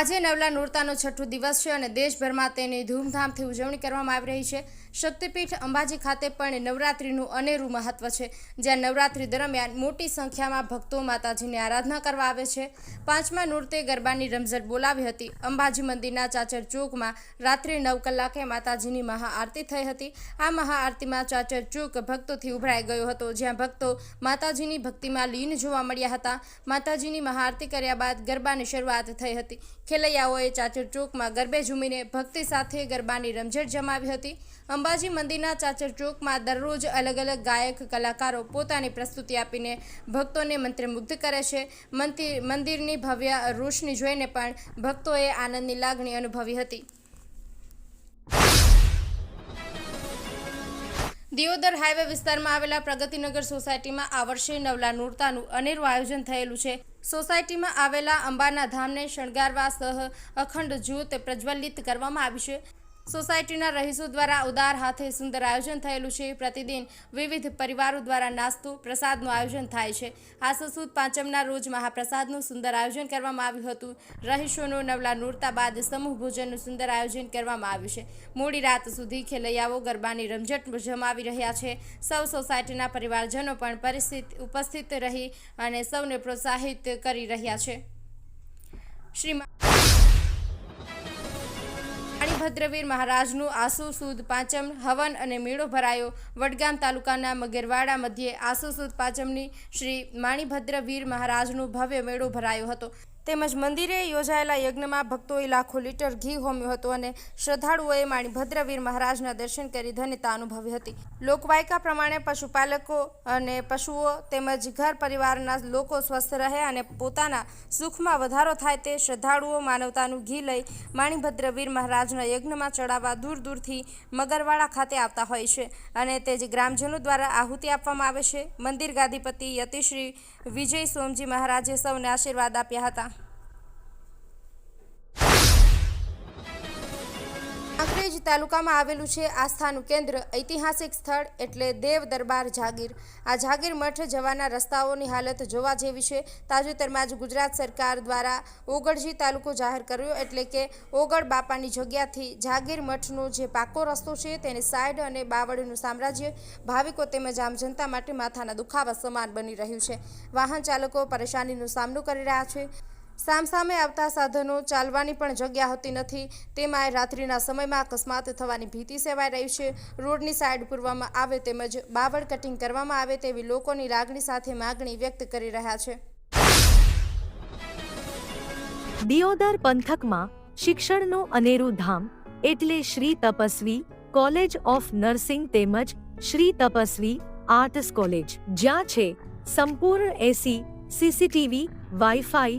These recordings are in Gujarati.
આજે નવલા નોરતાનો છઠ્ઠો દિવસ છે અને દેશભરમાં તેની ધૂમધામથી ઉજવણી કરવામાં આવી રહી છે. શક્તિપીઠ અંબાજી ખાતે પણ નવરાત્રિનું અનેરું મહત્વ છે, જ્યાં નવરાત્રિ દરમિયાન મોટી સંખ્યામાં ભક્તો માતાજીની આરાધના કરવા આવે છે. પાંચમા નૃત્ય ગરબાની રમઝટ બોલાવી હતી. અંબાજી મંદિરના ચાચર ચોકમાં રાત્રે નવ કલાકે માતાજીની મહાઆરતી થઈ હતી. આ મહાઆરતીમાં ચાચર ચોક ભક્તોથી ઉભરાઈ ગયો હતો, જ્યાં ભક્તો માતાજીની ભક્તિમાં લીન જોવા મળ્યા હતા. માતાજીની મહાઆરતી કર્યા બાદ ગરબાની શરૂઆત થઈ હતી. ખેલૈયાઓએ ચાચર ચોકમાં ગરબે ઝૂમીને ભક્તિ સાથે ગરબાની રમઝટ જમાવી હતી. અંબાજી મંદિરના ચાચર ચોકમાં દરરોજ અલગ અલગ ગાયક, કલાકારો પોતાની પ્રસ્તુતિ આપીને ભક્તોને મંત્રમુગ્ધ કરે છે. મંદિર મંદિરની ભવ્ય રોશની જોઈને પણ ભક્તોએ આનંદની લાગણી અનુભવી હતી. દિયોદર હાઈવે વિસ્તારમાં આવેલા પ્રગતિનગર સોસાયટીમાં આ વર્ષે નવલા નૂરતાનું અનેરું આયોજન થયેલું છે. સોસાયટીમાં આવેલા અંબાના ધામને શણગારવા સહ અખંડ જ્યોત પ્રજ્વલિત કરવામાં આવી છે. સોસાયટીના રહીશો દ્વારા ઉદાર હાથે સુંદર આયોજન થયેલું છે. પ્રતિદિન વિવિધ પરિવારો દ્વારા નાસ્તો, પ્રસાદનું આયોજન થાય છે. આ સુદ પાંચમના રોજ મહાપ્રસાદનું સુંદર આયોજન કરવામાં આવ્યું હતું. રહીશોનો નવલા નૂરતા બાદ સમૂહ ભોજનનું સુંદર આયોજન કરવામાં આવ્યું છે. મોડી રાત સુધી ખેલૈયાઓ ગરબાની રમઝટ જમાવી રહ્યા છે. સૌ સોસાયટીના પરિવારજનો પણ પરિસ્થિત ઉપસ્થિત રહી અને સૌને પ્રોત્સાહિત કરી રહ્યા છે. શ્રી માણીભદ્રવીર મહારાજનું આસુ સુદ પાંચમ હવન અને મેળો ભરાયો. વડગામ તાલુકાના મગેરવાડા મધ્યે આસુ સુદ પાંચમની શ્રી માણીભદ્રવીર મહારાજનું ભવ્ય મેળો ભરાયો હતો. તેમજ મંદિરે યોજાયેલા યજ્ઞમાં ભક્તોએ લાખો લીટર ઘી હોમ્યું હતું અને શ્રદ્ધાળુઓએ માણીભદ્રવીર મહારાજના દર્શન કરી ધન્યતા અનુભવી હતી. લોકવાયકા પ્રમાણે પશુપાલકો અને પશુઓ તેમજ ઘર પરિવારના લોકો સ્વસ્થ રહે અને પોતાના સુખમાં વધારો થાય તે શ્રદ્ધાળુઓ માનવતાનું ઘી લઈ માણીભદ્રવીર મહારાજના યજ્ઞમાં ચડાવવા દૂર દૂરથી મગરવાડા ખાતે આવતા હોય છે અને તે જ ગ્રામજનો દ્વારા આહુતિ આપવામાં આવે છે. મંદિર ગાદીપતિ યતિશ્રી વિજય સોમજી મહારાજે સૌને આશીર્વાદ આપ્યા હતા. કાંકરેજ તાલુકામાં આવેલું છે. આસ્થાનું કેન્દ્ર ઐતિહાસિક સ્થળ એટલે દેવ દરબાર જાગીર. આ જાગીર મઠ જવાના રસ્તાઓની હાલત જોવા જેવી છે. તાજેતરમાં જ ગુજરાત સરકાર દ્વારા ઓગળજી તાલુકો જાહેર કર્યો એટલે કે ઓગળ બાપાની જગ્યાથી જાગીર મઠનો જે પાકો રસ્તો છે તેની સાઈડ અને બાવળીનું સામ્રાજ્ય, ભાવિકો તેમજ આમ જનતા માટે માથાના દુખાવા સમાન બની રહ્યું છે. વાહન ચાલકો પરેશાનીનો સામનો કરી રહ્યા છે. સામસામે આવતા સાધનો ચાલવાની પણ જગ્યા હોતી નથી. તેમાં રાત્રિના સમયમાં અકસ્માત થવાની ભીતિ સેવાઈ રહી છે. રોડની સાઈડ પૂરવામાં આવે તેમજ બાવળ કટિંગ કરવામાં આવે તેવી લોકોની લાગણી સાથે માગણી વ્યક્ત કરી રહ્યા છે. દિયોદર પંથકમાં શિક્ષણનું અનેરું ધામ એટલે Shri Tapasvi college of nursing તેમજ શ્રી તપસ્વી આર્ટ્સ કોલેજ, જ્યાં છે સંપૂર્ણ AC, CCTV, wifi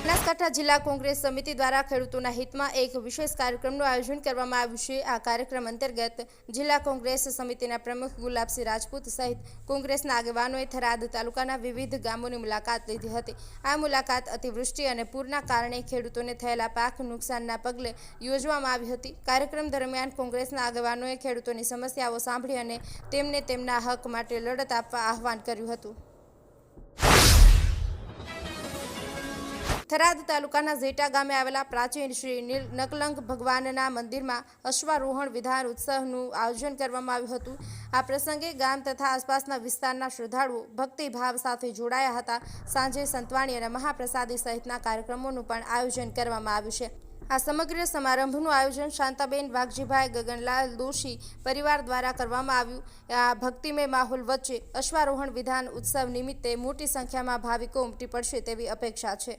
Banaskantha જિલ્લા કોંગ્રેસ સમિતિ દ્વારા ખેડૂતોના હિતમાં એક વિશેષ કાર્યક્રમનું આયોજન કરવામાં આવ્યું છે. આ કાર્યક્રમ અંતર્ગત જિલ્લા કોંગ્રેસ સમિતિના પ્રમુખ ગુલાબસિંહ રાજપૂત સહિત કોંગ્રેસના આગેવાનોએ થરાદ તાલુકાના વિવિધ ગામોની મુલાકાત લીધી હતી. આ મુલાકાત અતિવૃષ્ટિ અને પૂરના કારણે ખેડૂતોને થયેલા પાક નુકસાનના પગલે યોજવામાં આવી હતી. કાર્યક્રમ દરમિયાન કોંગ્રેસના આગેવાનોએ ખેડૂતોની સમસ્યાઓ સાંભળી અને તેમને તેમના હક માટે લડત આપવા આહવાન કર્યું હતું. થરાદ તાલુકાના ઝેટા ગામે આવેલા પ્રાચીન શ્રી નીલ નકલંક ભગવાનના મંદિરમાં અશ્વારોહણ વિધાન ઉત્સવનું આયોજન કરવામાં આવ્યું હતું. આ પ્રસંગે ગામ તથા આસપાસના વિસ્તારના શ્રદ્ધાળુઓ ભક્તિભાવ સાથે જોડાયા હતા. સાંજે સંતવાણી અને મહાપ્રસાદી સહિતના કાર્યક્રમોનું પણ આયોજન કરવામાં આવ્યું છે. આ સમગ્ર સમારંભનું આયોજન શાંતાબેન વાઘજીભાઈ ગગનલાલ દોશી પરિવાર દ્વારા કરવામાં આવ્યું. આ ભક્તિમય માહોલ વચ્ચે અશ્વારોહણ વિધાન ઉત્સવ નિમિત્તે મોટી સંખ્યામાં ભાવિકો ઉમટી પડશે તેવી અપેક્ષા છે.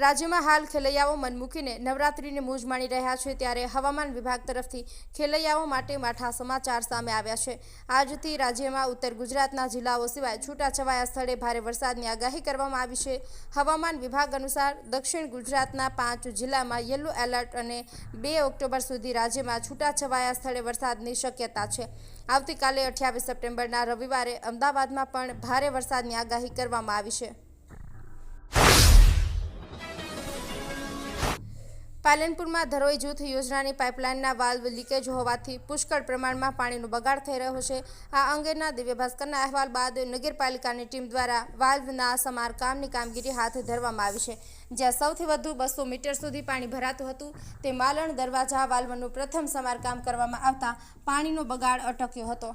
રાજ્યમાં હાલ ખેલૈયાઓ મન મૂકીને નવરાત્રિની મોજ માણી રહ્યા છે ત્યારે હવામાન વિભાગ તરફથી ખેલૈયાઓ માટે માઠા સમાચાર સામે આવ્યા છે. આજથી રાજ્યમાં ઉત્તર ગુજરાતના જિલ્લાઓ સિવાય છૂટાછવાયા સ્થળે ભારે વરસાદની આગાહી કરવામાં આવી છે. હવામાન વિભાગ અનુસાર દક્ષિણ ગુજરાતના પાંચ જિલ્લામાં યલો એલર્ટ અને બે ઓક્ટોબર સુધી રાજ્યમાં છૂટાછવાયા સ્થળે વરસાદની શક્યતા છે. આવતીકાલે અઠ્યાવીસ સપ્ટેમ્બરના રવિવારે અમદાવાદમાં પણ ભારે વરસાદની આગાહી કરવામાં આવી છે. પાલનપુરમાં ધરોઈ જૂથ યોજનાની પાઇપલાઇનના વાલ્વ લીકેજ હોવાથી પુષ્કળ પ્રમાણમાં પાણીનો બગાડ થઈ રહ્યો છે. આ અંગેના દિવ્ય ભાસ્કરના અહેવાલ બાદ નગરપાલિકાની ટીમ દ્વારા વાલ્વના સમારકામની કામગીરી હાથ ધરવામાં આવી છે. જ્યાં સૌથી વધુ બસો મીટર સુધી પાણી ભરાતું હતું, તે માલણ દરવાજા વાલ્વનું પ્રથમ સમારકામ કરવામાં આવતા પાણીનો બગાડ અટક્યો હતો.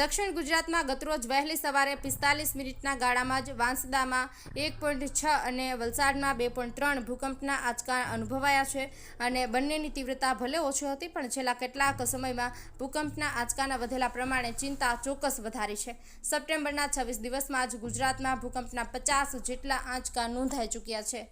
દક્ષિણ ગુજરાતમાં ગતરોજ વહેલી સવારે પિસ્તાલીસ મિનિટના ગાળામાં જ વાંસદામાં એક પોઈન્ટ છ અને વલસાડમાં બે પોઈન્ટ ત્રણ ભૂકંપના આંચકા અનુભવાયા છે અને બંનેની તીવ્રતા ભલે ઓછી હતી, પણ છેલ્લા કેટલાક સમયમાં ભૂકંપના આંચકાના વધેલા પ્રમાણે ચિંતા ચોક્કસ વધારી છે. સપ્ટેમ્બરના છવ્વીસ દિવસમાં જ ગુજરાતમાં ભૂકંપના પચાસ જેટલા આંચકા નોંધાઈ ચૂક્યા છે.